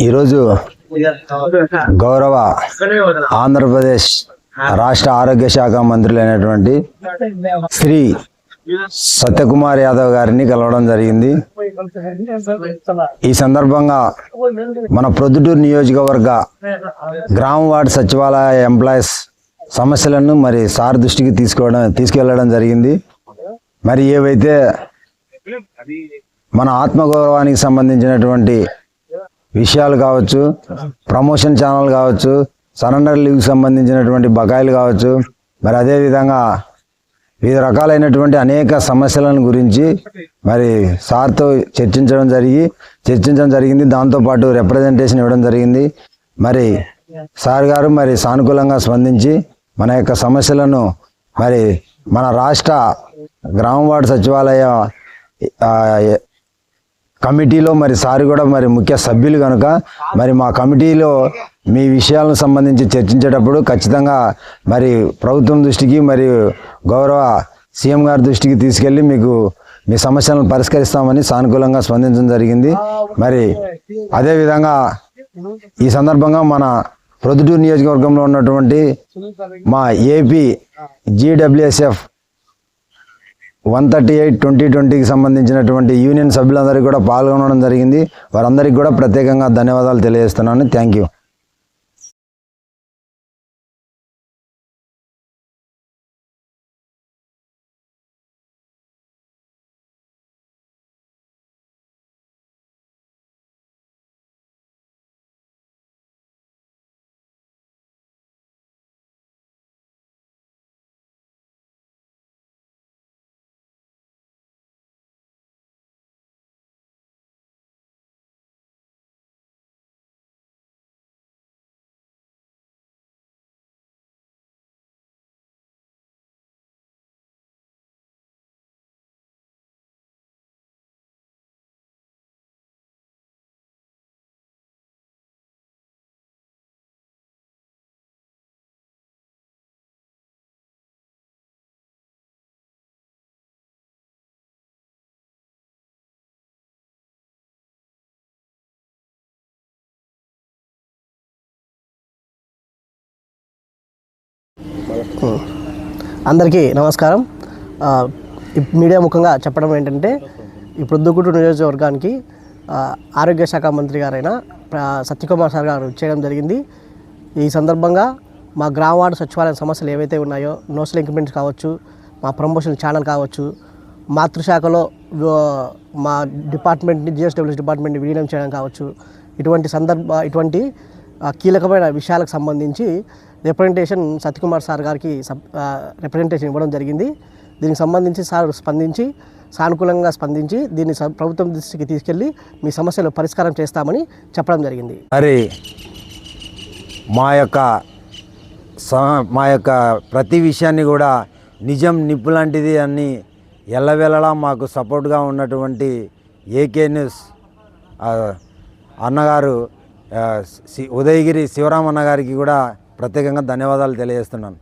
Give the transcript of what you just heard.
ఈరోజు గౌరవ ఆంధ్రప్రదేశ్ రాష్ట్ర ఆరోగ్య శాఖ మంత్రులైనటువంటి శ్రీ సత్యకుమార్ యాదవ్ గారిని కలవడం జరిగింది. ఈ సందర్భంగా మన ప్రొద్దుటూరు నియోజకవర్గ గ్రామ వార్డు సచివాలయ ఎంప్లాయీస్ సమస్యలను మరి సార్ దృష్టికి తీసుకోవడం తీసుకెళ్ళడం జరిగింది. మరి ఏవైతే మన ఆత్మగౌరవానికి సంబంధించినటువంటి విషయాలు కావచ్చు ప్రమోషన్ ఛానల్ కావచ్చు సరెండర్ లీవ్కి సంబంధించినటువంటి బకాయిలు కావచ్చు మరి అదేవిధంగా వివిధ రకాలైనటువంటి అనేక సమస్యలను గురించి మరి సార్తో చర్చించడం జరిగి చర్చించడం జరిగింది. దాంతోపాటు రిప్రజెంటేషన్ ఇవ్వడం జరిగింది. మరి సార్ గారు మరి సానుకూలంగా స్పందించి మన యొక్క సమస్యలను మరి మన రాష్ట్ర గ్రామ సచివాలయ కమిటీలో మరి సార్ కూడా మరి ముఖ్య సభ్యులు కనుక మరి మా కమిటీలో మీ విషయాలను సంబంధించి చర్చించేటప్పుడు ఖచ్చితంగా మరి ప్రభుత్వం దృష్టికి మరియు గౌరవ సీఎం గారి దృష్టికి తీసుకెళ్ళి మీకు మీ సమస్యలను పరిష్కరిస్తామని సానుకూలంగా స్పందించడం జరిగింది. మరి అదేవిధంగా ఈ సందర్భంగా మన ప్రొద్దుటూరు నియోజకవర్గంలో ఉన్నటువంటి మా AP GWSF one thirty eight twenty ట్వంటీకి సంబంధించినటువంటి యూనియన్ సభ్యులందరికీ కూడా పాల్గొనడం జరిగింది. వారందరికీ కూడా ప్రత్యేకంగా ధన్యవాదాలు తెలియజేస్తున్నాను. Thank you. Hmm. అందరికీ నమస్కారం. మీడియా ముఖంగా చెప్పడం ఏంటంటే ఈ ప్రొద్దుగుట్టు నియోజకవర్గానికి ఆరోగ్య శాఖ మంత్రి గారైన సత్యకుమార్ సార్ గారు చేయడం జరిగింది. ఈ సందర్భంగా మా గ్రామ వార్డు సచివాలయం సమస్యలు ఏవైతే ఉన్నాయో నోస్ ఇంక్రిమెంట్స్ కావచ్చు మా ప్రమోషన్ ఛానల్ కావచ్చు మాతృశాఖలో మా డిపార్ట్మెంట్ని జిఎస్డబ్ల్యూఎస్ డిపార్ట్మెంట్ని విలీనం చేయడం కావచ్చు ఇటువంటి సందర్భ ఇటువంటి కీలకమైన విషయాలకు సంబంధించి రిప్రజెంటేషన్ సత్యకుమార్ సార్ గారికి సబ్ రిప్రజెంటేషన్ ఇవ్వడం జరిగింది. దీనికి సంబంధించి సార్ స్పందించి సానుకూలంగా స్పందించి దీన్ని ప్రభుత్వం దృష్టికి తీసుకెళ్ళి మీ సమస్యలు పరిష్కారం చేస్తామని చెప్పడం జరిగింది. మరి మా యొక్క స- మా యొక్క ప్రతి విషయాన్ని కూడా నిజం నిప్పు లాంటిది అని ఎల్లవేళలా మాకు సపోర్ట్గా ఉన్నటువంటి ఏకే న్యూస్ అన్నగారు ఉదయగిరి శివరామన్న గారికి కూడా ప్రత్యేకంగా ధన్యవాదాలు తెలియజేస్తున్నాను.